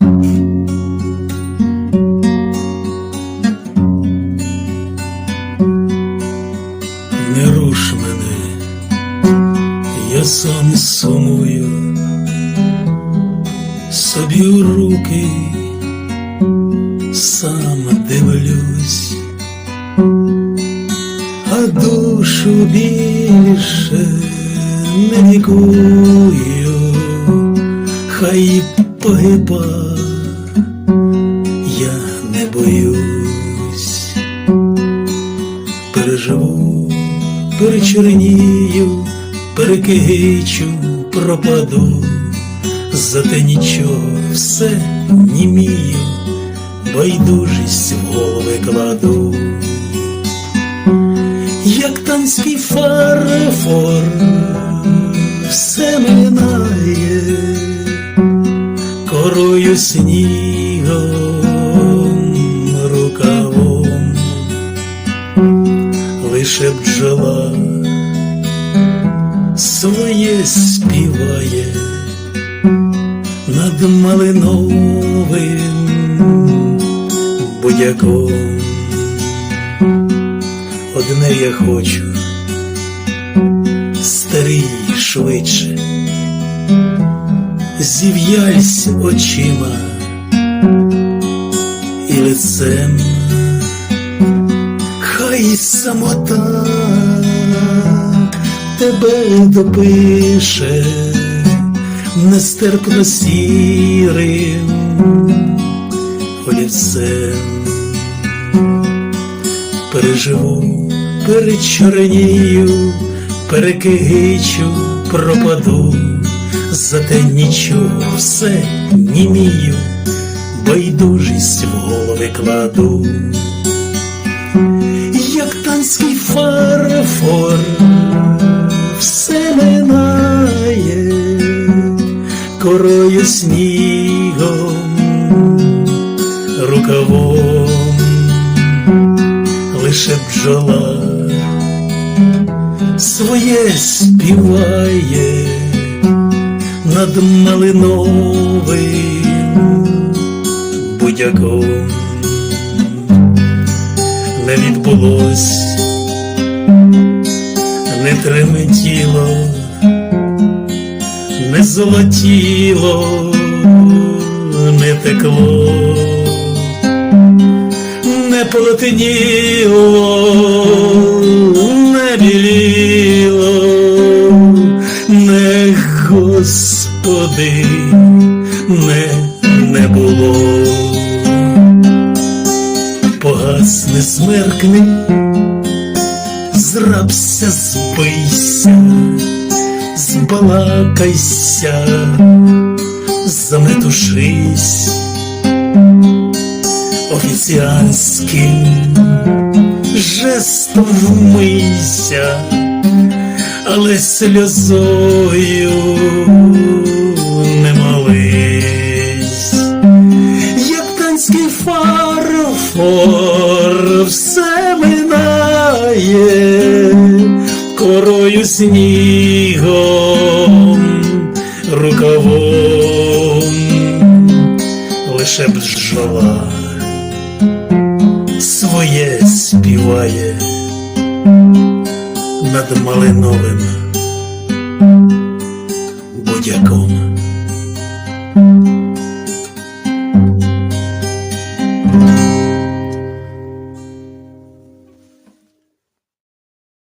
Не руш мене, я сам сумую, собі у руки сам дивлюсь, а душу більше не лікую, хай погиба, я не боюсь. Переживу, перечернію, перекигичу, пропаду, зате нічого все німію, байдужість в голови кладу, як танський фарфор, все минає, корою снігом, рукавом лише бджола своє співає над малиновим будяком. Одне я хочу, старий швидше, зів'яльсь очима і лицем хай самота тебе допише нестерпно сірим олівцем. Переживу, перечорнію, перекигичу, пропаду, зате нічого все німію, байдужість в голови кладу. Як танський фарфор, все минає корою снігом, рукавом, лише бджола своє співає над малиновим будяком. Не відбулось, не тремтіло, не золотіло, не текло, не полотніло, Господи, не, не було. Погасне смеркне, зрабся, збийся, збалакайся, заметушись. Офіціанським жестом вмийся, але сльозою корою снігом, рукавом, лише бджола своє співає над малиновим